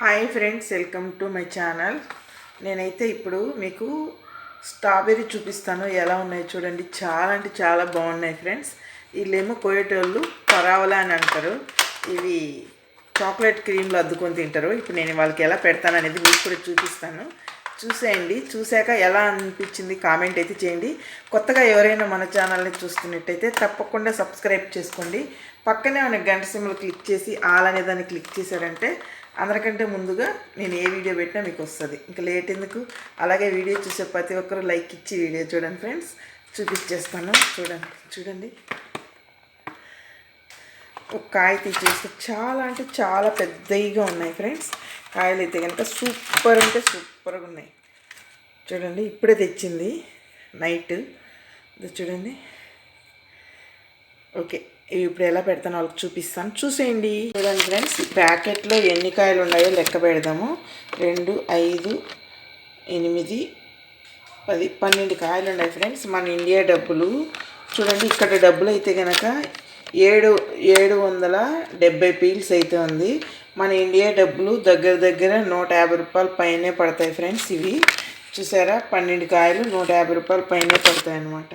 Hi friends welcome to my channel. నేనైతే ఇప్పుడు మీకు స్ట్రాబెర్రీ చూపిస్తాను. ఎలా ఉన్నాయి చూడండి. చాలా అంటే చాలా బాగున్నాయి ఫ్రెండ్స్. వీళ్ళేమో కోయేటోళ్ళు పరావలా అని అంటారు. ఇవి చాక్లెట్ క్రీమ్లో అద్దుకొని తింటారు. ఇప్పుడు నేను వాళ్ళకి ఎలా పెడతాను అనేది మీకు కూడా చూపిస్తాను. చూసేయండి. చూశాక ఎలా అనిపించింది కామెంట్ అయితే చేయండి. కొత్తగా ఎవరైనా మన ఛానల్ని చూస్తున్నట్టయితే తప్పకుండా సబ్స్క్రైబ్ చేసుకోండి. పక్కనే ఉన్న గంట సింబల్ క్లిక్ చేసి ఆల్ అనే దాన్ని క్లిక్ చేశారంటే అందరికంటే ముందుగా నేను ఏ వీడియో పెట్టినా మీకు వస్తుంది. ఇంకా లేట్ ఎందుకు? అలాగే వీడియో చూసే ప్రతి ఒక్కరు లైక్ ఇచ్చి వీడియో చూడండి ఫ్రెండ్స్. చూపించేస్తాను చూడండి. చూడండి. ఒక కాయ తీసేస్తే చాలా అంటే చాలా పెద్దవిగా ఉన్నాయి ఫ్రెండ్స్. కాయలు అయితే కనుక సూపర్ అంటే సూపర్గా ఉన్నాయి. చూడండి ఇప్పుడే తెచ్చింది. నైట్. చూడండి. ఓకే ఇవి ఇప్పుడు ఎలా పెడతానో వాళ్ళకి చూపిస్తాను. చూసేయండి. చూడండి ఫ్రెండ్స్ ప్యాకెట్లో ఎన్ని కాయలు ఉన్నాయో లెక్క పెడదాము. రెండు ఐదు ఎనిమిది పది పన్నెండు కాయలు ఉన్నాయి ఫ్రెండ్స్ మన ఇండియా డబ్బులు. చూడండి ఇక్కడ డబ్బులు అయితే కనుక ఏడు ఏడు వందల డెబ్బై పీల్స్ అయితే ఉంది. మన ఇండియా డబ్బులు దగ్గర దగ్గర నూట యాభై రూపాయల పైనే పడతాయి ఫ్రెండ్స్ ఇవి. చూసారా? పన్నెండు కాయలు నూట యాభై రూపాయల పైనే పడతాయి అన్నమాట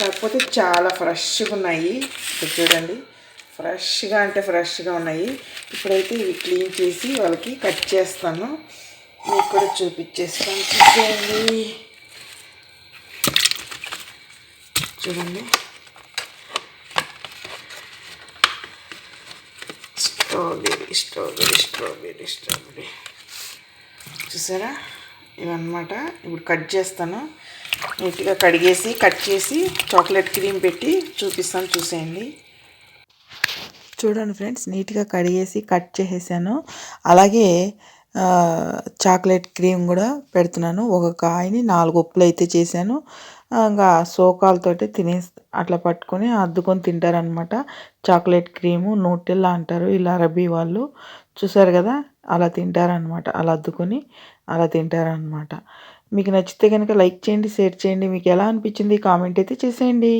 కాకపోతే చాలా ఫ్రెష్గా ఉన్నాయి. ఇక్కడ చూడండి. ఫ్రెష్గా అంటే ఫ్రెష్గా ఉన్నాయి. ఇప్పుడైతే ఇవి క్లీన్ చేసి వాళ్ళకి కట్ చేస్తాను. మీకు కూడా చూపించేస్తాను. చూసేయండి చూడండి. స్ట్రాబెరీ స్ట్రాబెరీ స్ట్రాబెరీ స్ట్రాబెరీ చూసారా? ఇవన్నమాట. ఇప్పుడు కట్ చేస్తాను. నీట్గా కడిగేసి కట్ చేసి చాక్లెట్ క్రీమ్ పెట్టి చూపిస్తాను చూసేయండి. చూడండి ఫ్రెండ్స్ నీట్గా కడిగేసి కట్ చేసేసాను. అలాగే చాక్లెట్ క్రీమ్ కూడా పెడుతున్నాను. ఒక కాయని నాలుగు ఉప్పులు అయితే చేశాను. ఇంకా సోకాలతోటి తినే అట్లా పట్టుకొని అద్దుకొని తింటారనమాట చాక్లెట్ క్రీము నూటెల్లా అంటారు. ఇలా అరబీ వాళ్ళు చూసారు కదా అలా తింటారనమాట అలా అద్దుకొని అలా తింటారనమాట మీకు నచ్చితే కనుక లైక్ చేయండి షేర్ చేయండి. మీకు ఎలా అనిపించింది కామెంట్ అయితే చేసేయండి.